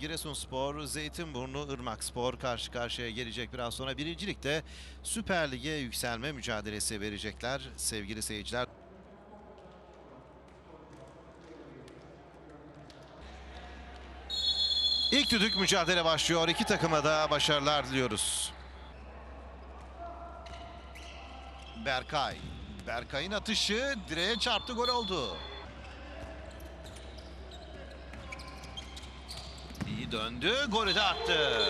Giresunspor, Zeytinburnu, Irmakspor karşı karşıya gelecek biraz sonra. Birincilikte Süper Lig'e yükselme mücadelesi verecekler sevgili seyirciler. İlk düdük mücadele başlıyor. İki takıma da başarılar diliyoruz. Berkay. Berkay'ın atışı direğe çarptı gol oldu. Döndü. Golü de attı.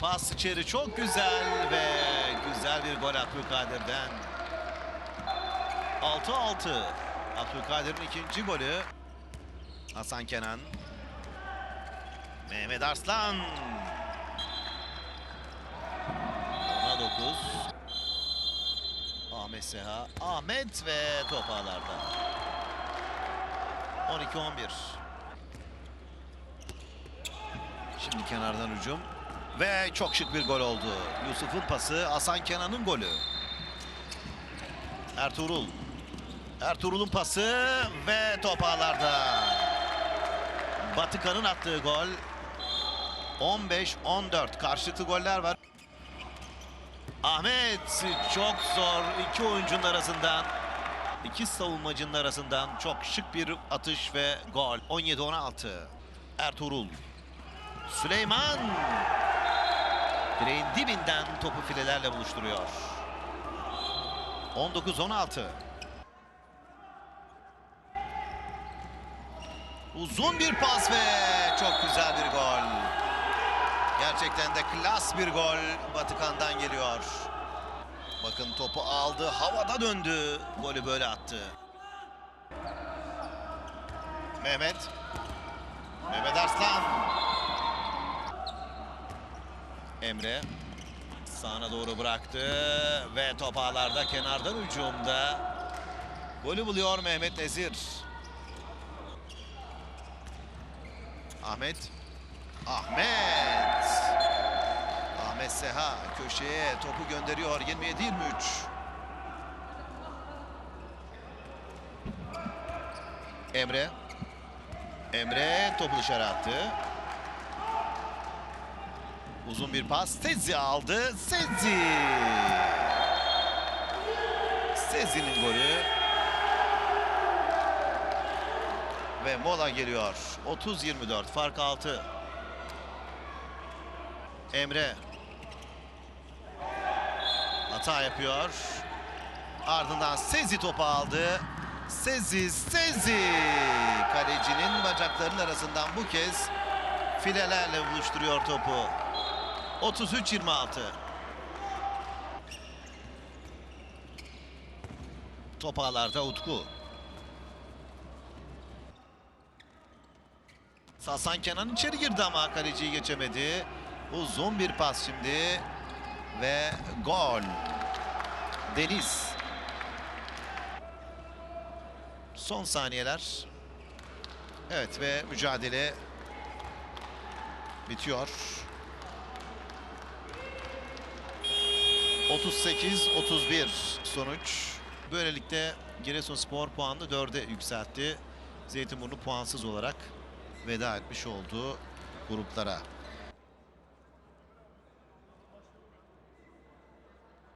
Pas içeri çok güzel ve güzel bir gol Abdülkadir'den. 6-6. Abdülkadir'in ikinci golü. Hasan Kenan. Mehmet Arslan. Ona 9. Ahmet Seha. Ahmet ve top ağlarda. 12-11. Şimdi kenardan hücum. Ve çok şık bir gol oldu. Yusuf'un pası, Hasan Kenan'ın golü. Ertuğrul. Ertuğrul'un pası ve top ağlarda. Batıkan'ın attığı gol. 15-14 karşılıklı goller var. Ahmet çok zor iki oyuncunun arasından iki savunmacının arasından çok şık bir atış ve gol. 17-16 Ertuğrul. Süleyman direğin dibinden topu filelerle buluşturuyor. 19-16 Uzun bir pas ve çok güzel bir gol. Gerçekten de klas bir gol Vatikan'dan geliyor. Bakın topu aldı, havada döndü. Golü böyle attı. Mehmet. Mehmet Arslan. Emre. Sağına doğru bıraktı ve top ağlarda kenardan hücumda. Golü buluyor Mehmet Nezir. Ahmet. Ahmet. Ahmet köşeye topu gönderiyor 27-23. Emre. Emre topu dışarı attı. Uzun bir pas. Sezi aldı. Sezi. Sezi'nin golü. Ve mola geliyor. 30-24 fark 6. Emre. Hata yapıyor. Ardından Sezi topu aldı. Sezi, Sezi. Kalecinin bacaklarının arasından bu kez filelerle buluşturuyor topu. 33-26. Top ağlarda Utku. Hasan Kenan içeri girdi ama kaleciyi geçemedi. Uzun bir pas şimdi. Ve gol. Deniz. Son saniyeler. Evet ve mücadele bitiyor. 38-31 sonuç. Böylelikle Giresunspor puanını 4'e yükseltti. Zeytinburnu puansız olarak veda etmiş olduğu gruplara.